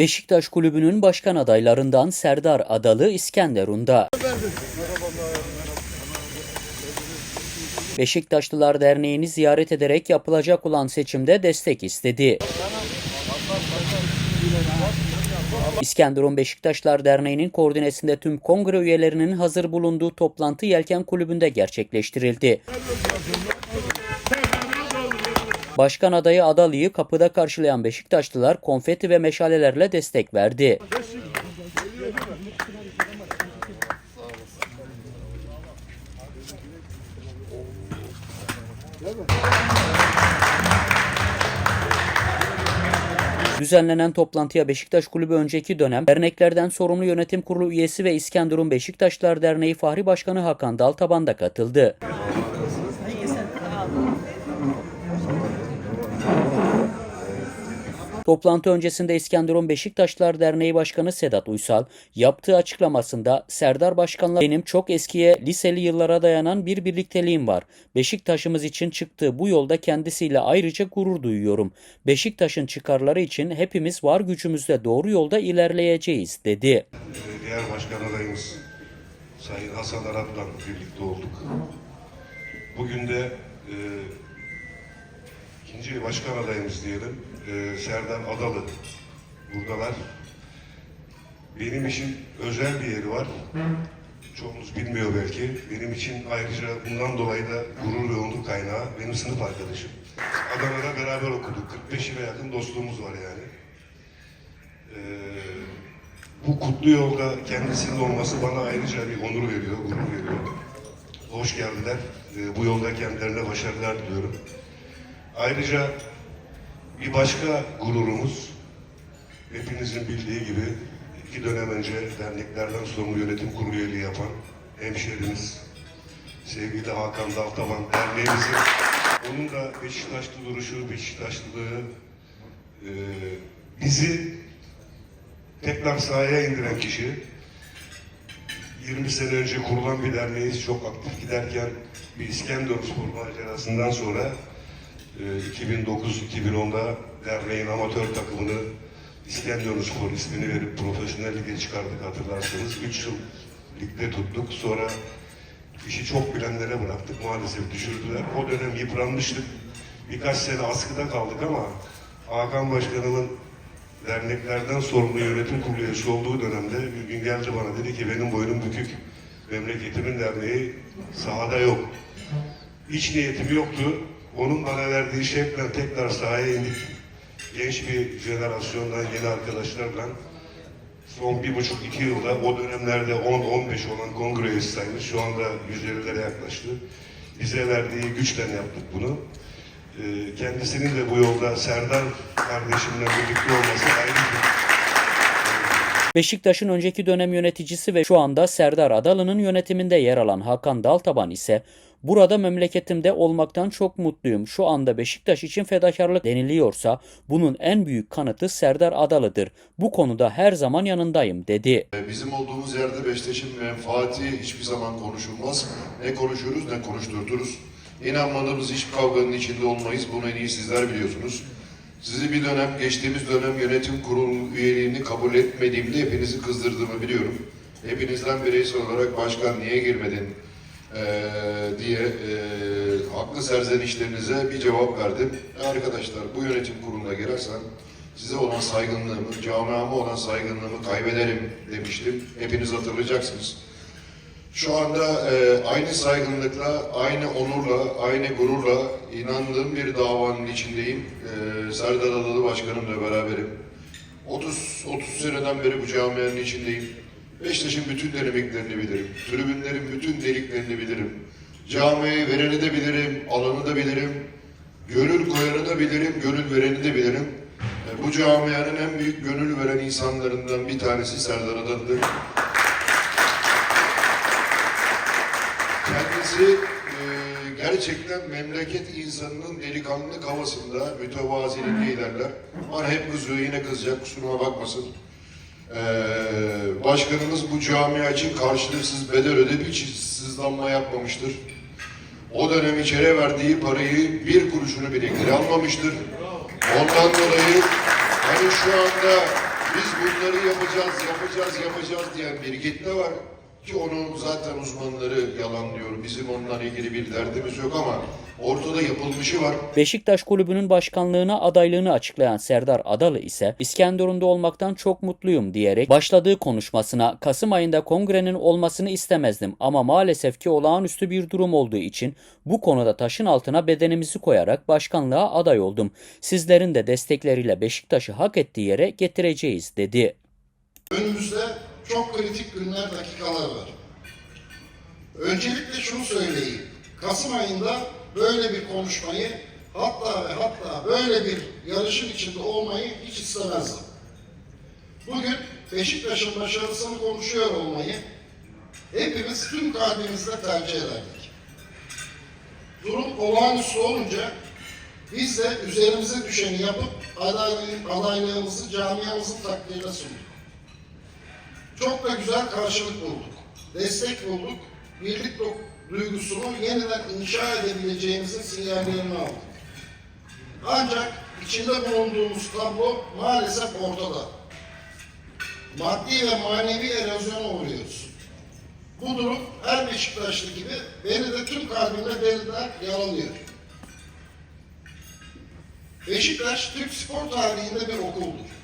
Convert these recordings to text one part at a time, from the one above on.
Beşiktaş Kulübü'nün başkan adaylarından Serdar Adalı İskenderun'da. Beşiktaşlılar Derneği'ni ziyaret ederek yapılacak olan seçimde destek istedi. İskenderun Beşiktaşlar Derneği'nin koordinesinde tüm kongre üyelerinin hazır bulunduğu toplantı Yelken Kulübü'nde gerçekleştirildi. Başkan adayı Adalı'yı kapıda karşılayan Beşiktaşlılar konfeti ve meşalelerle destek verdi. Düzenlenen toplantıya Beşiktaş Kulübü önceki dönem derneklerden sorumlu yönetim kurulu üyesi ve İskenderun Beşiktaşlar Derneği Fahri Başkanı Hakan Daltaban da katıldı. Toplantı öncesinde İskenderun Beşiktaşlar Derneği Başkanı Sedat Uysal yaptığı açıklamasında Serdar Başkan'la benim çok eskiye liseli yıllara dayanan bir birlikteliğim var. Beşiktaş'ımız için çıktığı bu yolda kendisiyle ayrıca gurur duyuyorum. Beşiktaş'ın çıkarları için hepimiz var gücümüzle doğru yolda ilerleyeceğiz dedi. Diğer başkan adayımız Sayın Hasan Arat'la birlikte olduk. Bugün de e, ikinci başkan adayımız diyelim e, Serdar Adalı buradalar. Benim için özel bir yeri var. Çoğunuz bilmiyor belki. Benim için ayrıca bundan dolayı da gurur ve onur kaynağı benim sınıf arkadaşım. Adana'da beraber okuduk. 45 yıla yakın dostluğumuz var yani. Ee, bu kutlu yolda kendisinin olması bana ayrıca bir onur veriyor, gurur veriyor. Hoş geldiler. Ee, bu yolda kendilerine başarılar diliyorum. Ayrıca bir başka gururumuz, hepinizin bildiği gibi iki dönem önce derneklerden sorumlu yönetim kurulu üyeliği yapan hemşehrimiz, sevgili Hakan Daltaban derneğimizin, onun da Beşiktaşlı duruşu, Beşiktaşlılığı, e, bizi tekrar sahaya indiren kişi 20 sene önce kurulan bir derneğiz. Çok aktif giderken bir İskenderun spor macerasından sonra 2009-2010'da derneğin amatör takımını İskenderun Spor ismini verip profesyonel lige çıkardık hatırlarsanız. 3 yıl ligde tuttuk. Sonra işi çok bilenlere bıraktık. Maalesef düşürdüler. O dönem yıpranmıştık. Birkaç sene askıda kaldık ama Hakan Başkanımın derneklerden sorumlu yönetim kurulu üyesi olduğu dönemde bir gün geldi bana dedi ki benim boynum bükük. Memleketimin derneği sahada yok. Hiç niyetim yoktu. Onun bana verdiği şevkle tekrar sahaya indik. Genç bir jenerasyondan, yeni arkadaşlarla son bir buçuk iki yılda o dönemlerde 10-15 olan kongre üyesi sayımız şu anda 150'lere yaklaştı. Bize verdiği güçle yaptık bunu. Ee, kendisinin de bu yolda Serdar kardeşimle birlikte olması ayrı bir Beşiktaş'ın önceki dönem yöneticisi ve şu anda Serdar Adalı'nın yönetiminde yer alan Hakan Daltaban ise burada memleketimde olmaktan çok mutluyum. Şu anda Beşiktaş için fedakarlık deniliyorsa bunun en büyük kanıtı Serdar Adalı'dır. Bu konuda her zaman yanındayım dedi. Bizim olduğumuz yerde Beşiktaş'ın menfaati hiçbir zaman konuşulmaz. Ne konuşuruz ne konuşturturuz. İnanmadığımız hiçbir kavganın içinde olmayız. Bunu en iyi sizler biliyorsunuz. Sizi bir dönem, geçtiğimiz dönem yönetim kurulu üyeliğini kabul etmediğimde hepinizi kızdırdığımı biliyorum. Hepinizden bireysel olarak başkan niye girmedin eee, diye eee, haklı serzenişlerinize bir cevap verdim. Arkadaşlar bu yönetim kuruluna girersem size olan saygınlığımı, camiama olan saygınlığımı kaybederim demiştim. Hepiniz hatırlayacaksınız. Şu anda e, aynı saygınlıkla, aynı onurla, aynı gururla inandığım bir davanın içindeyim. E, Serdar Adalı Başkanımla beraberim. 30 30 seneden beri bu camianın içindeyim. Beşiktaş'ın bütün dinamiklerini bilirim. Tribünlerin bütün deliklerini bilirim. Camiye vereni de bilirim, alanı da bilirim. Gönül koyanı da bilirim, gönül vereni de bilirim. E, bu camianın en büyük gönül veren insanlarından bir tanesi Serdar Adalı'dır. Kendisi e, gerçekten memleket insanının delikanlı havasında mütevaziliğinde ilerler. Bana hep kızıyor, yine kızacak, kusuruma bakmasın. E, başkanımız bu camia için karşılıksız bedel ödeyip hiç sızlanma yapmamıştır. O dönem içeri verdiği parayı bir kuruşunu bile geri almamıştır. Ondan dolayı hani şu anda Biz bunları yapacağız, yapacağız, yapacağız diyen bir kitle var. Ki onu zaten uzmanları yalanlıyor. Bizim onunla ilgili bir derdimiz yok ama ortada yapılmışı var. Beşiktaş Kulübü'nün başkanlığına adaylığını açıklayan Serdar Adalı ise İskenderun'da olmaktan çok mutluyum diyerek başladığı konuşmasına Kasım ayında kongrenin olmasını istemezdim ama maalesef ki olağanüstü bir durum olduğu için bu konuda taşın altına bedenimizi koyarak başkanlığa aday oldum. Sizlerin de destekleriyle Beşiktaş'ı hak ettiği yere getireceğiz dedi. Önümüzde çok kritik günler, dakikalar var. Öncelikle şunu söyleyeyim. Kasım ayında böyle bir konuşmayı hatta ve hatta böyle bir yarışın içinde olmayı hiç istemezdim. Bugün Beşiktaş'ın başarısını konuşuyor olmayı hepimiz tüm kalbimizle tercih ederdik. Durum olağanüstü olunca biz de üzerimize düşeni yapıp adaylığın, adaylığımızı camiamızın takdirine sunduk. Çok da güzel karşılık bulduk. Destek bulduk. Birlik du- duygusunu yeniden inşa edebileceğimizin sinyallerini aldık. Ancak içinde bulunduğumuz tablo maalesef ortada. Maddi ve manevi erozyona uğruyoruz. Bu durum her Beşiktaşlı gibi beni de tüm kalbimle derinden yaralıyor. Beşiktaş Türk spor tarihinde bir okuldur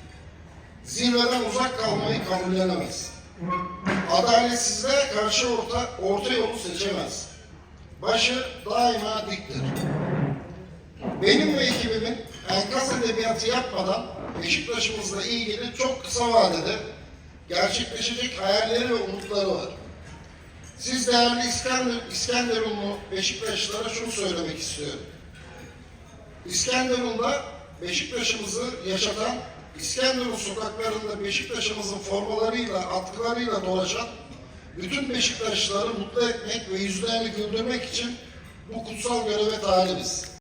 zirveden uzak kalmayı kabullenemez. Adaletsizliğe karşı orta, orta yolu seçemez. Başı daima diktir. Benim ve ekibimin enkaz edebiyatı yapmadan Beşiktaş'ımızla ilgili çok kısa vadede gerçekleşecek hayalleri ve umutları var. Siz değerli İskender, İskenderunlu Beşiktaşlılara şunu söylemek istiyorum. İskenderun'da Beşiktaş'ımızı yaşatan, İskenderun sokaklarında Beşiktaş'ımızın formalarıyla, atkılarıyla dolaşan bütün Beşiktaşlıları mutlu etmek ve yüzlerini güldürmek için bu kutsal göreve talibiz.